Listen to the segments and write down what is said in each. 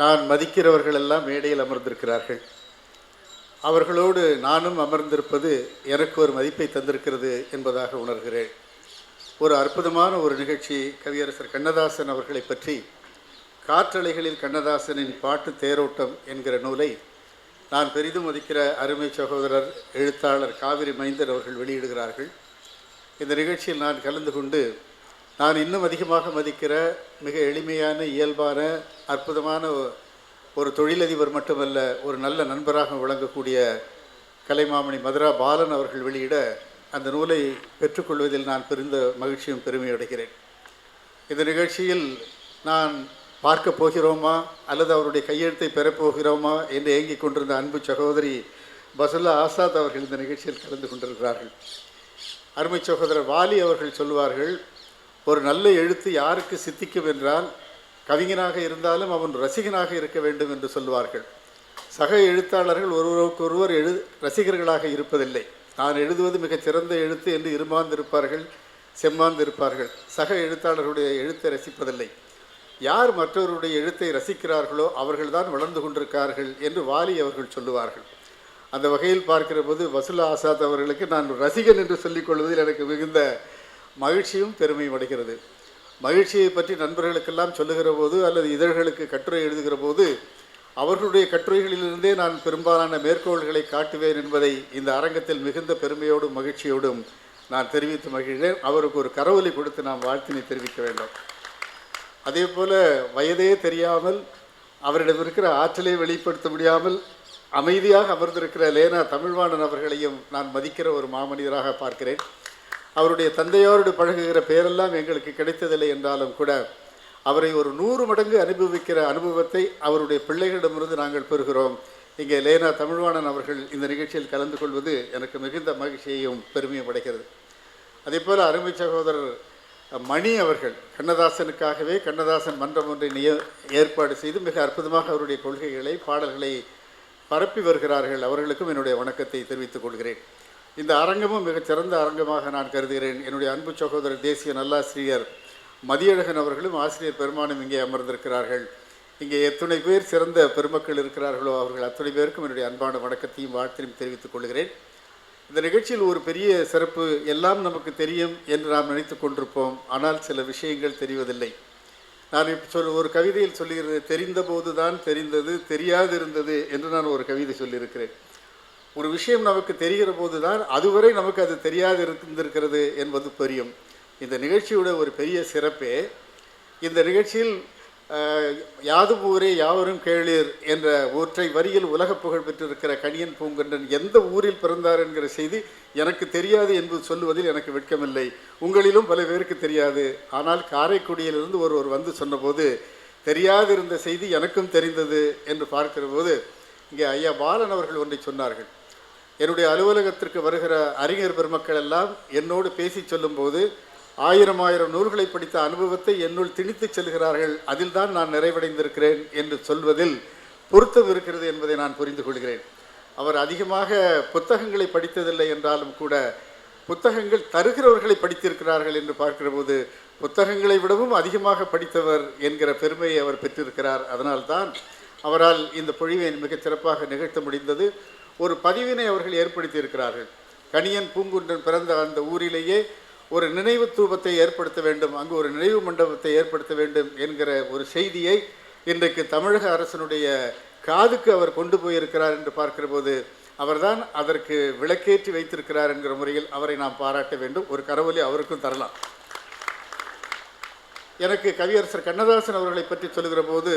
நான் மதிக்கிறவர்கள் எல்லாம் மேடையில் அமர்ந்திருக்கிறார்கள். அவர்களோடு நானும் அமர்ந்திருப்பது எனக்கு ஒரு மதிப்பை தந்திருக்கிறது என்பதாக உணர்கிறேன். ஒரு அற்புதமான ஒரு நிகழ்ச்சி கவியரசர் கண்ணதாசன் அவர்களை பற்றி காற்றலைகளில் கண்ணதாசனின் பாட்டு தேரோட்டம் என்கிற நூலை நான் பெரிதும் மதிக்கிற அருமை சகோதரர் எழுத்தாளர் காவிரி மைந்தர் அவர்கள் வெளியிடுகிறார்கள். இந்த நிகழ்ச்சியில் நான் கலந்து கொண்டு நான் இன்னும் அதிகமாக மதிக்கிற மிக எளிமையான இயல்பான அற்புதமான ஒரு தொழிலதிபர் மட்டுமல்ல ஒரு நல்ல நண்பராக விளங்கக்கூடிய கலைமாமணி மதுரா பாலன் அவர்கள் வெளியிட அந்த நூலை பெற்றுக்கொள்வதில் நான் பெருந்த மகிழ்ச்சியும் பெருமையடைகிறேன் இந்த நிகழ்ச்சியில் நான் பார்க்க போகிறோமா? அல்லது அவருடைய கையெழுத்தை பெறப்போகிறோமா என்று ஏங்கிக் கொண்டிருந்த அன்பு சகோதரி பசுல்லா ஆசாத் அவர்கள் இந்த நிகழ்ச்சியில் கலந்து கொண்டிருக்கிறார்கள். அருமை சகோதரர் வாலி அவர்கள் சொல்வார்கள் ஒரு நல்ல எழுத்து யாருக்கு சித்திக்கும் என்றால் கவிஞனாக இருந்தாலும் அவன் ரசிகனாக இருக்க வேண்டும் என்று சொல்வார்கள். சக எழுத்தாளர்கள் ஒருவருக்கொருவர் எழு ரசிகர்களாக இருப்பதில்லை. நான் எழுதுவது மிகச் சிறந்த எழுத்து என்று இருமாந்திருப்பார்கள் செம்மாந்திருப்பார்கள். சக எழுத்தாளர்களுடைய எழுத்தை ரசிப்பதில்லை. யார் மற்றவருடைய எழுத்தை ரசிக்கிறார்களோ அவர்கள்தான் வளர்ந்து கொண்டிருக்கார்கள் என்று வாலி அவர்கள் சொல்லுவார்கள். அந்த வகையில் பார்க்கிற போது வசூலா ஆசாத் அவர்களுக்கு நான் ரசிகன் என்று சொல்லிக் கொள்வதில் எனக்கு மிகுந்த மகிழ்ச்சியும் பெருமையும் அடைகிறது. மகிழ்ச்சியை பற்றி நண்பர்களுக்கெல்லாம் சொல்லுகிற போது அல்லது இதழ்களுக்கு கட்டுரை எழுதுகிற போது அவர்களுடைய கட்டுரைகளிலிருந்தே நான் பெரும்பாலான மேற்கோள்களை காட்டுவேன் என்பதை இந்த அரங்கத்தில் மிகுந்த பெருமையோடும் மகிழ்ச்சியோடும் நான் தெரிவித்து மகிழ்கிறேன். அவருக்கு ஒரு கரவொலி கொடுத்து நாம் வாழ்த்தினை தெரிவிக்க வேண்டும். அதே போல் வயதே தெரியாமல் அவரிடம் இருக்கிற ஆற்றலை வெளிப்படுத்த முடியாமல் அமைதியாக அமர்ந்திருக்கிற லேனா தமிழ்வாணன் அவர்களையும் நான் மதிக்கிற ஒரு மாமனிதராக பார்க்கிறேன். அவருடைய தந்தையோடு பழகுகிற பேரெல்லாம் எங்களுக்கு கிடைத்ததில்லை என்றாலும் கூட அவரை ஒரு நூறு மடங்கு அனுபவிக்கிற அனுபவத்தை அவருடைய பிள்ளைகளிடமிருந்து நாங்கள் பெறுகிறோம். இங்கே லேனா தமிழ்வாணன் அவர்கள் இந்த நிகழ்ச்சியில் கலந்து கொள்வது எனக்கு மிகுந்த மகிழ்ச்சியையும் பெருமையும் அடைகிறது. அதே போல் அருமை சகோதரர் மணி அவர்கள் கண்ணதாசனுக்காகவே கண்ணதாசன் மன்றம் ஒன்றை நிய ஏற்பாடு செய்து மிக அற்புதமாக அவருடைய கொள்கைகளை பாடல்களை பரப்பி வருகிறார்கள். அவர்களுக்கும் என்னுடைய வணக்கத்தை தெரிவித்துக் கொள்கிறேன். இந்த அரங்கமும் மிகச்சிறந்த அரங்கமாக நான் கருதுகிறேன். என்னுடைய அன்பு சகோதரர் தேசிய நல்லாசிரியர் மதியழகன் அவர்களும் ஆசிரியர் பெருமானும் இங்கே அமர்ந்திருக்கிறார்கள். இங்கே எத்துணை பேர் சிறந்த பெருமக்கள் இருக்கிறார்களோ அவர்கள் அத்துணை பேருக்கும் என்னுடைய அன்பான வணக்கத்தையும் வாழ்த்தையும் தெரிவித்துக் கொள்கிறேன். இந்த நிகழ்ச்சியில் ஒரு பெரிய சிறப்பு எல்லாம் நமக்கு தெரியும் என்று நாம் நினைத்து கொண்டிருப்போம். ஆனால் சில விஷயங்கள் தெரிவதில்லை. நான் இப்போ சொல் ஒரு கவிதையில் சொல்லுகிறது தெரிந்தபோது தான் தெரிந்தது தெரியாது இருந்தது என்று நான் ஒரு கவிதை சொல்லியிருக்கிறேன். ஒரு விஷயம் நமக்கு தெரிகிற போது தான் அதுவரை நமக்கு அது தெரியாது இருந்திருக்கிறது என்பது புரியும். இந்த நிகழ்ச்சியோட ஒரு பெரிய சிறப்பே இந்த நிகழ்ச்சியில் யாது யாதும் ஊரே யாவரும் கேளீர் என்ற ஒற்றை வரியில் உலக புகழ் பெற்றிருக்கிற கணியன் பூங்கண்டன் எந்த ஊரில் பிறந்தார் என்கிற செய்தி எனக்கு தெரியாது என்பது சொல்லுவதில் எனக்கு வெட்கமில்லை. உங்களிலும் பல பேருக்கு தெரியாது. ஆனால் காரைக்குடியிலிருந்து ஒருவர் வந்து சொன்னபோது தெரியாதிருந்த செய்தி எனக்கும் தெரிந்தது என்று பார்க்கிற போது இங்கே ஐயா பாலன் அவர்கள் ஒன்றை சொன்னார்கள். என்னுடைய அலுவலகத்திற்கு வருகிற அறிஞர் பெருமக்கள் எல்லாம் என்னோடு பேசி சொல்லும்போது ஆயிரம் ஆயிரம் நூல்களை படித்த அனுபவத்தை என்னுள் திணித்துச் செல்கிறார்கள். அதில்தான் நான் நிறைவடைந்திருக்கிறேன் என்று சொல்வதில் பொருத்தம் இருக்கிறது என்பதை நான் புரிந்து கொள்கிறேன். அவர் அதிகமாக புத்தகங்களை படித்ததில்லை என்றாலும் கூட புத்தகங்கள் தருகிறவர்களை படித்திருக்கிறார்கள் என்று பார்க்கிற போது புத்தகங்களை விடவும் அதிகமாக படித்தவர் என்கிற பெருமையை அவர் பெற்றிருக்கிறார். அதனால்தான் அவரால் இந்த பொழிவை மிகச் சிறப்பாக நிகழ்த்த முடிந்தது. ஒரு பதிவினை அவர்கள் ஏற்படுத்தி இருக்கிறார்கள் கணியன் பூங்குன்றன் பிறந்த அந்த ஊரிலேயே ஒரு நினைவு தூபத்தை ஏற்படுத்த வேண்டும் அங்கு ஒரு நினைவு மண்டபத்தை ஏற்படுத்த வேண்டும் என்கிற ஒரு செய்தியை இன்றைக்கு தமிழக அரசனுடைய காதுக்கு அவர் கொண்டு போயிருக்கிறார் என்று பார்க்கிற போது அவர்தான் அதற்கு விளக்கேற்றி வைத்திருக்கிறார் என்கிற முறையில் அவரை நாம் பாராட்ட வேண்டும். ஒரு கரவொலி அவருக்கும் தரலாம். எனக்கு கவியரசர் கண்ணதாசன் அவர்களை பற்றி சொல்கிற போது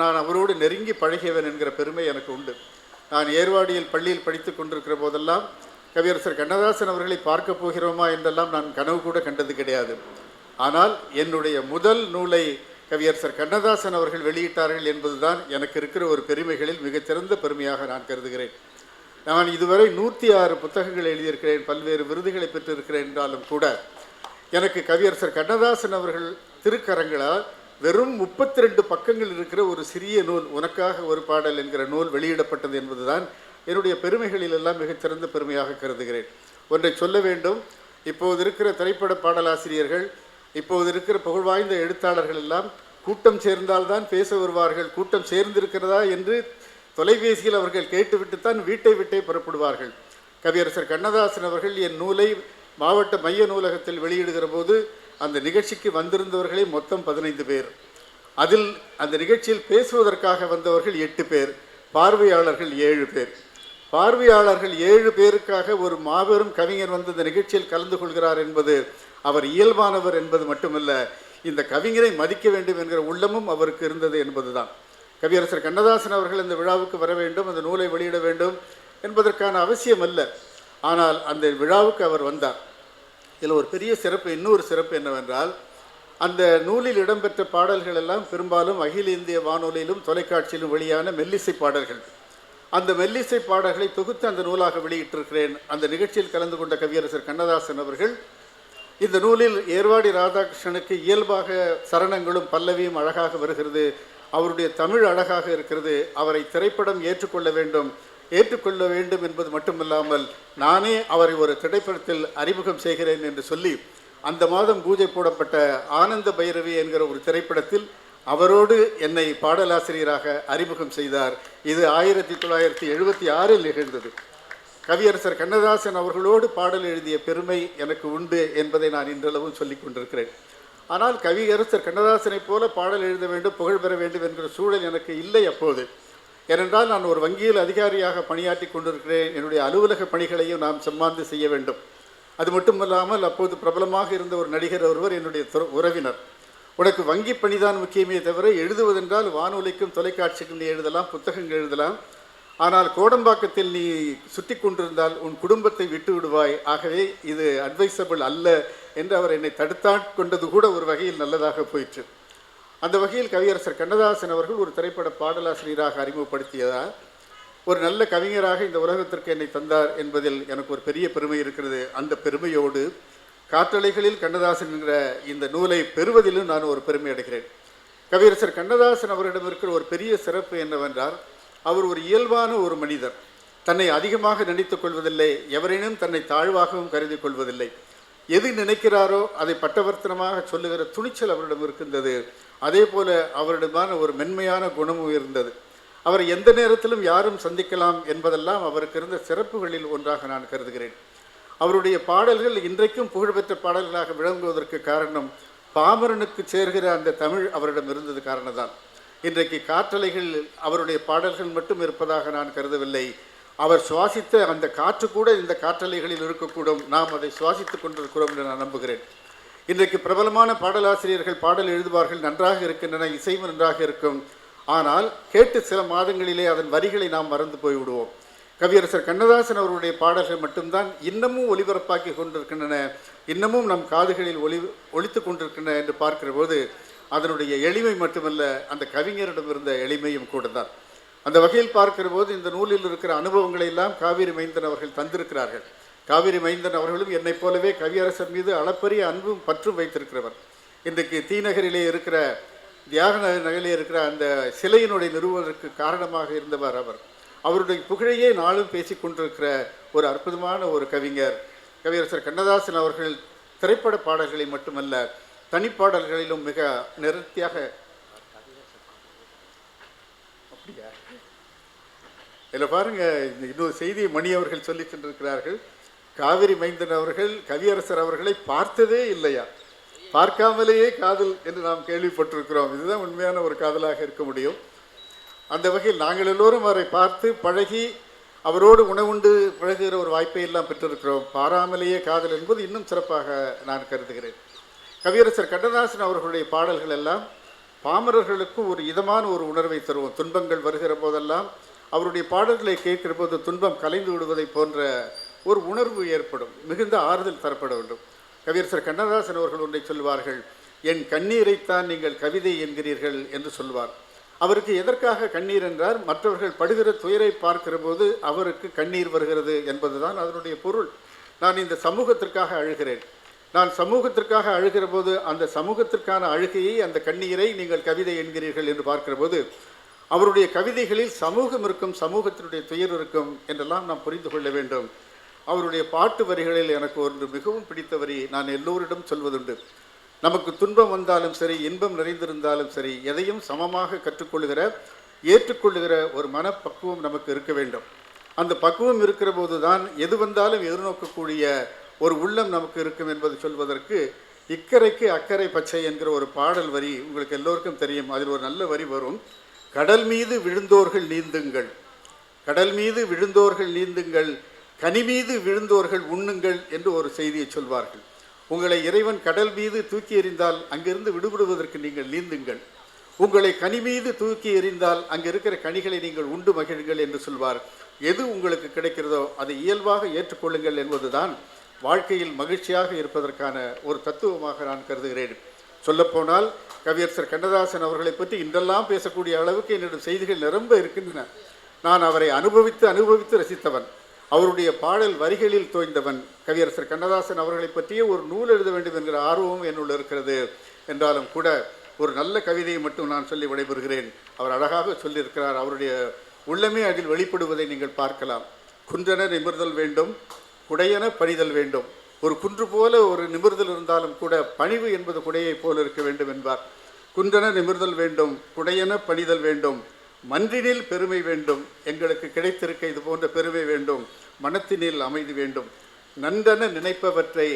நான் அவரோடு நெருங்கி பழகியவன் என்கிற பெருமை எனக்கு உண்டு. நான் ஏர்வாடியில் பள்ளியில் படித்து கொண்டிருக்கிற போதெல்லாம் கவியரசர் கண்ணதாசன் அவர்களை பார்க்க போகிறோமா என்றெல்லாம் நான் கனவு கூட கண்டது கிடையாது. ஆனால் என்னுடைய முதல் நூலை கவியரசர் கண்ணதாசன் அவர்கள் வெளியிட்டார்கள் என்பதுதான் எனக்கு இருக்கிற ஒரு பெருமைகளில் மிகச்சிறந்த பெருமையாக நான் கருதுகிறேன். நான் இதுவரை நூற்றி ஆறு புத்தகங்கள் எழுதியிருக்கிறேன் பல்வேறு விருதுகளை பெற்றிருக்கிறேன் என்றாலும் கூட எனக்கு கவியரசர் கண்ணதாசன் அவர்கள் திருக்கரங்களால் வெறும் முப்பத்தி ரெண்டு பக்கங்கள் இருக்கிற ஒரு சிறிய நூல் உனக்காக ஒரு பாடல் என்கிற நூல் வெளியிடப்பட்டது என்பதுதான் என்னுடைய பெருமைகளில் எல்லாம் மிகச்சிறந்த பெருமையாக கருதுகிறேன். ஒன்றை சொல்ல வேண்டும் இப்போது இருக்கிற திரைப்பட பாடலாசிரியர்கள் இப்போது இருக்கிற புகழ்வாய்ந்த எழுத்தாளர்கள் எல்லாம் கூட்டம் சேர்ந்தால்தான் பேச வருவார்கள் கூட்டம் சேர்ந்திருக்கிறதா என்று தொலைபேசியில் அவர்கள் கேட்டுவிட்டுத்தான் வீட்டை விட்டே புறப்படுவார்கள். கவியரசர் கண்ணதாசன் அவர்கள் என் நூலை மாவட்ட மைய நூலகத்தில் வெளியிடுகிற போது அந்த நிகழ்ச்சிக்கு வந்திருந்தவர்களே மொத்தம் பதினைந்து பேர். அதில் அந்த நிகழ்ச்சியில் பேசுவதற்காக வந்தவர்கள் எட்டு பேர் பார்வையாளர்கள் ஏழு பேர். பார்வையாளர்கள் ஏழு பேருக்காக ஒரு மாபெரும் கவிஞர் வந்து இந்த நிகழ்ச்சியில் கலந்து கொள்கிறார் என்பது அவர் இயல்பானவர் என்பது மட்டுமல்ல இந்த கவிஞரை மதிக்க வேண்டும் என்கிற உள்ளமும் அவருக்கு இருந்தது என்பதுதான். கவியரசர் கண்ணதாசன் அவர்கள் இந்த விழாவுக்கு வர வேண்டும் அந்த நூலை வெளியிட வேண்டும் என்பதற்கான அவசியம் அல்ல ஆனால் அந்த விழாவுக்கு அவர் வந்தார். இதில் ஒரு பெரிய சிறப்பு இன்னொரு சிறப்பு என்னவென்றால் அந்த நூலில் இடம்பெற்ற பாடல்கள் எல்லாம் பெரும்பாலும் அகில இந்திய வானொலியிலும் தொலைக்காட்சியிலும் வெளியான மெல்லிசை பாடல்கள். அந்த மெல்லிசை பாடல்களை தொகுத்து அந்த நூலாக வெளியிட்டிருக்கிறேன். அந்த நிகழ்ச்சியில் கலந்து கொண்ட கவியரசர் கண்ணதாசன் அவர்கள் இந்த நூலில் ஏர்வாடி ராதாகிருஷ்ணனுக்கு இயல்பாக சரணங்களும் பல்லவியும் அழகாக வருகிறது. அவருடைய தமிழ் அழகாக இருக்கிறது. அவரை திரைப்படம் ஏற்றுக்கொள்ள வேண்டும். ஏற்றுக்கொள்ள வேண்டும் என்பது மட்டுமல்லாமல் நானே அவரை ஒரு திரைப்படத்தில் அறிமுகம் செய்கிறேன் என்று சொல்லி அந்த மாதம் பூஜை போடப்பட்ட ஆனந்த பைரவி என்கிற ஒரு திரைப்படத்தில் அவரோடு என்னை பாடலாசிரியராக அறிமுகம் செய்தார். இது ஆயிரத்தி தொள்ளாயிரத்தி எழுபத்தி ஆறில் நிகழ்ந்தது. கவியரசர் கண்ணதாசன் அவர்களோடு பாடல் எழுதிய பெருமை எனக்கு உண்டு என்பதை நான் இன்றளவும் சொல்லிக் கொண்டிருக்கிறேன். ஆனால் கவியரசர் கண்ணதாசனைப் போல பாடல் எழுத வேண்டும் புகழ் பெற வேண்டும் என்கிற சூழல் எனக்கு இல்லை அப்போது. ஏனென்றால் நான் ஒரு வங்கியில் அதிகாரியாக பணியாற்றி கொண்டிருக்கிறேன். என்னுடைய அலுவலக பணிகளையும் நாம் சம்மாந்து செய்ய வேண்டும். அது மட்டுமல்லாமல் அப்போது பிரபலமாக இருந்த ஒரு நடிகர் ஒருவர் என்னுடைய துற- உறவினர். உனக்கு வங்கி பணிதான் முக்கியமே தவிர எழுதுவதென்றால் வானொலிக்கும் தொலைக்காட்சிக்கும் நீ எழுதலாம் புத்தகங்கள் எழுதலாம். ஆனால் கோடம்பாக்கத்தில் நீ சுற்றி கொண்டிருந்தால் உன் குடும்பத்தை விட்டு விடுவாய். ஆகவே இது அட்வைசபிள் அல்ல என்று அவர் என்னை தடுத்தாட் கொண்டது கூட ஒரு வகையில் நல்லதாக போயிற்று. அந்த வகையில் கவியரசர் கண்ணதாசன் அவர்கள் ஒரு திரைப்பட பாடலாசிரியராக அறிமுகப்படுத்தியதால் ஒரு நல்ல கவிஞராக இந்த உலகத்திற்கு என்னை தந்தார் என்பதில் எனக்கு ஒரு பெரிய பெருமை இருக்கிறது. அந்த பெருமையோடு காற்றலைகளில் கண்ணதாசன் என்ற இந்த நூலை பெறுவதிலும் நான் ஒரு பெருமை அடைகிறேன். கவியரசர் கண்ணதாசன் அவரிடம் இருக்கிற ஒரு பெரிய சிறப்பு என்னவென்றால் அவர் ஒரு இயல்பான ஒரு மனிதர். தன்னை அதிகமாக நினைத்துக் கொள்வதில்லை எவரேனும் தன்னை தாழ்வாகவும் கருதி கொள்வதில்லை. எது நினைக்கிறாரோ அதை பட்டவர்த்தனமாக சொல்லுகிற துணிச்சல் அவரிடம் இருக்கின்றது. அதே போல அவரிடமான ஒரு மென்மையான குணமும் இருந்தது. அவரை எந்த நேரத்திலும் யாரும் சந்திக்கலாம் என்பதெல்லாம் அவருக்கு இருந்த சிறப்புகளில் ஒன்றாக நான் கருதுகிறேன். அவருடைய பாடல்கள் இன்றைக்கும் புகழ்பெற்ற பாடல்களாக விளங்குவதற்கு காரணம் பாமரனுக்கு சேர்கிற அந்த தமிழ் அவரிடம் இருந்தது காரணம்தான். இன்றைக்கு காற்றலைகள் அவருடைய பாடல்கள் மட்டும் இருப்பதாக நான் கருதவில்லை. அவர் சுவாசித்த அந்த காற்று கூட இந்த காற்றலைகளில் இருக்கக்கூடும். நாம் அதை சுவாசித்துக் கொண்டிருக்கிறோம் என்று நான் நம்புகிறேன். இன்றைக்கு பிரபலமான பாடலாசிரியர்கள் பாடல் எழுதுவார்கள் நன்றாக இருக்கின்றன இசையும் நன்றாக இருக்கும். ஆனால் கேட்டு சில மாதங்களிலே அதன் வரிகளை நாம் மறந்து போய்விடுவோம். கவியரசர் கண்ணதாசன் அவருடைய பாடல்கள் மட்டும்தான் இன்னமும் ஒளிபரப்பாக்கி கொண்டிருக்கின்றன இன்னமும் நம் காதுகளில் ஒளி ஒழித்து கொண்டிருக்கின்றன என்று பார்க்கிற போது அதனுடைய எளிமை மட்டுமல்ல அந்த கவிஞரிடம் இருந்த எளிமையும் கூட தான் அந்த வகையில் பார்க்கிற போது இந்த நூலில் இருக்கிற அனுபவங்களை எல்லாம் காவிரி மைந்தன் அவர்கள் தந்திருக்கிறார்கள். காவிரி மைந்தன் அவர்களும் என்னைப் போலவே கவியரசர் மீது அளப்பரிய அன்பும் பற்றும் வைத்திருக்கிறவர். இன்றைக்கு தீநகரிலே இருக்கிற தியாக நகரிலே இருக்கிற அந்த சிலையினுடைய நிறுவனருக்கு காரணமாக இருந்தவர் அவர். அவருடைய புகழையே நாளும் பேசிக் கொண்டிருக்கிற ஒரு அற்புதமான ஒரு கவிஞர். கவியரசர் கண்ணதாசன் அவர்கள் திரைப்பட பாடல்களை மட்டுமல்ல தனிப்பாடல்களிலும் மிக நிறுத்தியாக அப்படியா? இதில் பாருங்கள் இன்னொரு செய்தியை மணி அவர்கள் சொல்லி சென்றிருக்கிறார்கள் காவிரி மைந்தன் அவர்கள் கவியரசர் அவர்களை பார்த்ததே இல்லையா? பார்க்காமலேயே காதல் என்று நாம் கேள்விப்பட்டிருக்கிறோம். இதுதான் உண்மையான ஒரு காதலாக இருக்க முடியும். அந்த வகையில் நாங்கள் எல்லோரும் அவரை பார்த்து பழகி அவரோடு உணவுண்டு பழகுகிற ஒரு வாய்ப்பை எல்லாம் பெற்றிருக்கிறோம். பாராமலேயே காதல் என்பது இன்னும் சிறப்பாக நான் கருதுகிறேன். கவியரசர் கண்ணதாசன் அவர்களுடைய பாடல்கள் எல்லாம் பாமரர்களுக்கு ஒரு இதமான ஒரு உணர்வை தருவோம். துன்பங்கள் வருகிற போதெல்லாம் அவருடைய பாடல்களை கேட்கிற போது துன்பம் கலைந்து விடுவதை போன்ற ஒரு உணர்வு ஏற்படும் மிகுந்த ஆறுதல் தரப்பட வேண்டும். கவியரசர் கண்ணதாசன் அவர்கள் ஒன்றை சொல்வார்கள் என் கண்ணீரைத்தான் நீங்கள் கவிதை என்கிறீர்கள் என்று சொல்வார். அவருக்கு எதற்காக கண்ணீர் என்றார்? மற்றவர்கள் படுகிற துயரை பார்க்கிற போது அவருக்கு கண்ணீர் வருகிறது என்பதுதான் அதனுடைய பொருள். நான் இந்த சமூகத்திற்காக அழுகிறேன். நான் சமூகத்திற்காக அழுகிற போது அந்த சமூகத்திற்கான அழுகையை அந்த கண்ணீரை நீங்கள் கவிதை என்கிறீர்கள் என்று பார்க்கிற போது அவருடைய கவிதைகளில் சமூகம் இருக்கும் சமூகத்தினுடைய துயர் இருக்கும் என்றெல்லாம் நாம் புரிந்து கொள்ள வேண்டும். அவருடைய பாட்டு வரிகளில் எனக்கு ஒன்று மிகவும் பிடித்த வரி நான் எல்லோரிடம் சொல்வதுண்டு. நமக்கு துன்பம் வந்தாலும் சரி இன்பம் நிறைந்திருந்தாலும் சரி எதையும் சமமாக கற்றுக்கொள்கிற ஏற்றுக்கொள்ளுகிற ஒரு மனப்பக்குவம் நமக்கு இருக்க வேண்டும். அந்த பக்குவம் இருக்கிற போது தான் எது வந்தாலும் எதிர்நோக்கக்கூடிய ஒரு உள்ளம் நமக்கு இருக்கும் என்பது சொல்வதற்கு இக்கரைக்கு அக்கறை பச்சை என்கிற ஒரு பாடல் வரி உங்களுக்கு எல்லோருக்கும் தெரியும். அதில் ஒரு நல்ல வரி வரும். கடல் மீது விழுந்தோர்கள் நீந்துங்கள். கடல் மீது விழுந்தோர்கள் நீந்துங்கள். கனி மீது விழுந்தோர்கள் உண்ணுங்கள் என்று ஒரு செய்தியை சொல்வார்கள். உங்களை இறைவன் கடல் மீது தூக்கி எறிந்தால் அங்கிருந்து விடுபடுவதற்கு நீங்கள் நீந்துங்கள். உங்களை கனி மீது தூக்கி எறிந்தால் அங்கே இருக்கிற கனிகளை நீங்கள் உண்டு மகிழுங்கள் என்று சொல்வார். எது உங்களுக்கு கிடைக்கிறதோ அதை இயல்பாக ஏற்றுக்கொள்ளுங்கள் என்பதுதான் வாழ்க்கையில் மகிழ்ச்சியாக இருப்பதற்கான ஒரு தத்துவமாக நான் கருதுகிறேன். சொல்லப்போனால் கவியரசர் கண்ணதாசன் அவர்களை பற்றி இன்றெல்லாம் பேசக்கூடிய அளவுக்கு என்னிடம் செய்திகள் நிரம்ப இருக்கின்றன. நான் அவரை அனுபவித்து அனுபவித்து ரசித்தவன். அவருடைய பாடல் வரிகளில் தோய்ந்தவன் கவியரசர் கண்ணதாசன் அவர்களை பற்றியே ஒரு நூல் எழுத வேண்டும் என்கிற ஆர்வமும் என்னுள் இருக்கிறது. என்றாலும் கூட ஒரு நல்ல கவிதையை மட்டும் நான் சொல்லி விடைபெறுகிறேன். அவர் அழகாக சொல்லியிருக்கிறார். அவருடைய உள்ளமே அதில் வெளிப்படுவதை நீங்கள் பார்க்கலாம். குன்றென நிமிர்தல் வேண்டும் குடையென பணிதல் வேண்டும். ஒரு குன்று போல ஒரு நிமிர்தல் இருந்தாலும் கூட பணிவு என்பது குடையைப் போல இருக்க வேண்டும் என்பார். குன்றென நிமிர்தல் வேண்டும் குடையென பணிதல் வேண்டும். மன்றினில் பெருமை வேண்டும் எங்களுக்கு கிடைத்திருக்க இது போன்ற பெருமை வேண்டும் மனத்தினில் அமைதி வேண்டும். நன்றென நினைப்பவற்றை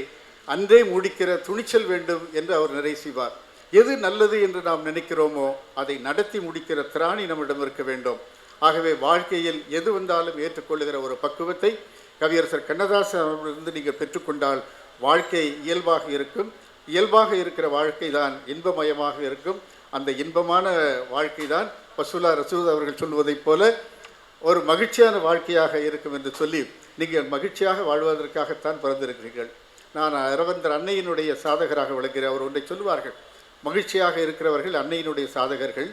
அன்றே முடிக்கிற துணிச்சல் வேண்டும் என்று அவர் நிறை செய்வார். எது நல்லது என்று நாம் நினைக்கிறோமோ அதை நடத்தி முடிக்கிற திராணி நம்மிடம் இருக்க வேண்டும். ஆகவே வாழ்க்கையில் எது வந்தாலும் ஏற்றுக்கொள்ளுகிற ஒரு பக்குவத்தை கவியரசர் கண்ணதாசன் அவர்களிருந்து நீங்கள் பெற்றுக்கொண்டால் வாழ்க்கை இயல்பாக இருக்கும். இயல்பாக இருக்கிற வாழ்க்கை தான் இன்பமயமாக இருக்கும். அந்த இன்பமான வாழ்க்கை தான் பசுலா ரசூத் அவர்கள் சொல்வதைப் போல ஒரு மகிழ்ச்சியான வாழ்க்கையாக இருக்கும் என்று சொல்லி நீங்கள் மகிழ்ச்சியாக வாழ்வதற்காகத்தான் பிறந்திருக்கிறீர்கள். நான் அரவந்தர் அன்னையினுடைய சாதகராக விளக்கிறேன் அவர் ஒன்றை சொல்லுவார்கள். மகிழ்ச்சியாக இருக்கிறவர்கள் அன்னையினுடைய சாதகர்கள்.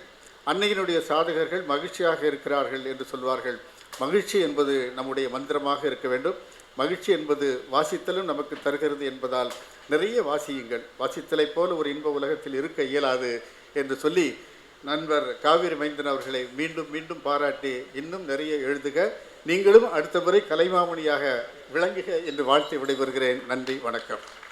அன்னையினுடைய சாதகர்கள் மகிழ்ச்சியாக இருக்கிறார்கள் என்று சொல்வார்கள். மகிழ்ச்சி என்பது நம்முடைய மந்திரமாக இருக்க வேண்டும். மகிழ்ச்சி என்பது வாசித்தலும் நமக்கு தருகிறது என்பதால் நிறைய வாசியுங்கள். வாசித்தலைப் போல ஒரு இன்ப உலகத்தில் இருக்க இயலாது. என்று சொல்லி நண்பர் காவிரி மைந்தன் அவர்களை மீண்டும் மீண்டும் பாராட்டி இன்னும் நிறைய எழுதுக. நீங்களும் அடுத்த முறை கலைமாமணியாக விளங்குக என்று வாழ்த்து விடைபெறுகிறேன். நன்றி வணக்கம்.